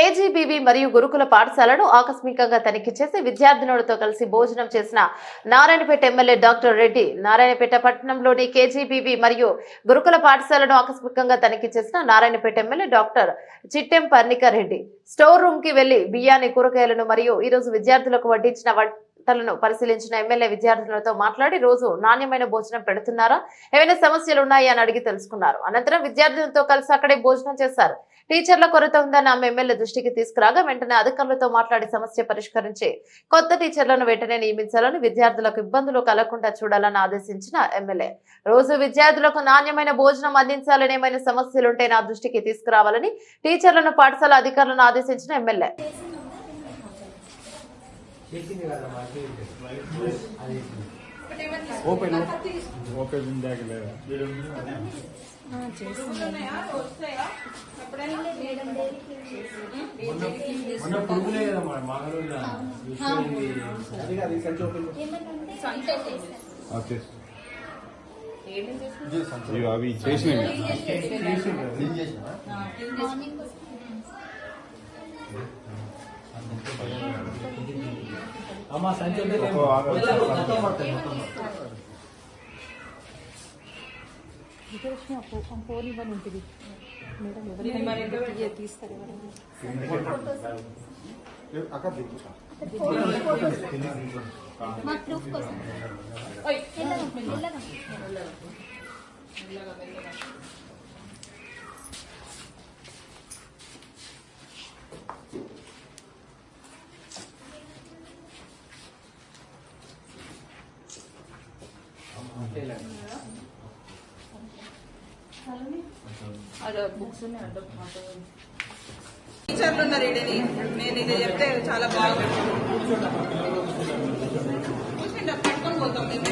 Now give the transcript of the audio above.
KGBV మరియు గురుకుల పాఠశాలను ఆకస్మికంగా తనిఖీ చేసి విద్యార్థినులతో కలిసి భోజనం చేసిన నారాయణపేట ఎమ్మెల్యే డాక్టర్ రెడ్డి నారాయణపేట పట్టణంలోని కేజీబీవి మరియు గురుకుల పాఠశాలను ఆకస్మికంగా తనిఖీ చేసిన Narayanpet MLA doctor Chittem Parnika Reddy store రూమ్కి వెళ్ళి బియ్యాన్ని కూరగాయలను మరియు ఈ రోజు విద్యార్థులకు వడ్డించిన వంటలను పరిశీలించిన ఎమ్మెల్యే విద్యార్థులతో మాట్లాడి రోజు నాణ్యమైన భోజనం పెడుతున్నారా? ఏమైనా సమస్యలు ఉన్నాయా అని అడిగి తెలుసుకున్నారు. అనంతరం విద్యార్థులతో కలిసి అక్కడే భోజనం చేశారు. టీచర్ల కొరత ఉందని ఆమె ఎమ్మెల్యే దృష్టికి తీసుకురాగా వెంటనే అధికారులతో మాట్లాడి సమస్య పరిష్కరించి కొత్త టీచర్లను వెంటనే నియమించాలని విద్యార్థులకు ఇబ్బందులు కలగకుండా చూడాలని ఆదేశించిన ఎమ్మెల్యే. రోజు విద్యార్థులకు నాణ్యమైన భోజనం అందించాలని ఏమైనా సమస్యలుంటే నా దృష్టికి తీసుకురావాలని టీచర్లను పాఠశాల అధికారులను ఆదేశించిన ఎమ్మెల్యే. చేసింది కదా మా చేసింది. అది ఓపెన్ ఓపెన్ ఇందాక లేదా మొన్న పురుగులే కదా మా మాగలూరులో అది కాదు ఈ సంచి ఓపెన్ అవి చేసినవి అమ్మ సంచి ఉంటే ఒక ఆగ- మొత్తం పడతాయి మొత్తం ఫోన్ ఇవ్వని ఉంటుంది మేడం ఎవరైనా తీస్తారు ఎవరైనా మా ప్రూఫ్ కోసం మెల్లగా మెల్లగా టీచర్లు ఉన్నారు ఈడని నేను ఇది చెప్తే చాలా బాగుంది కూర్చోండి, పట్టుకొని పోతాం మేము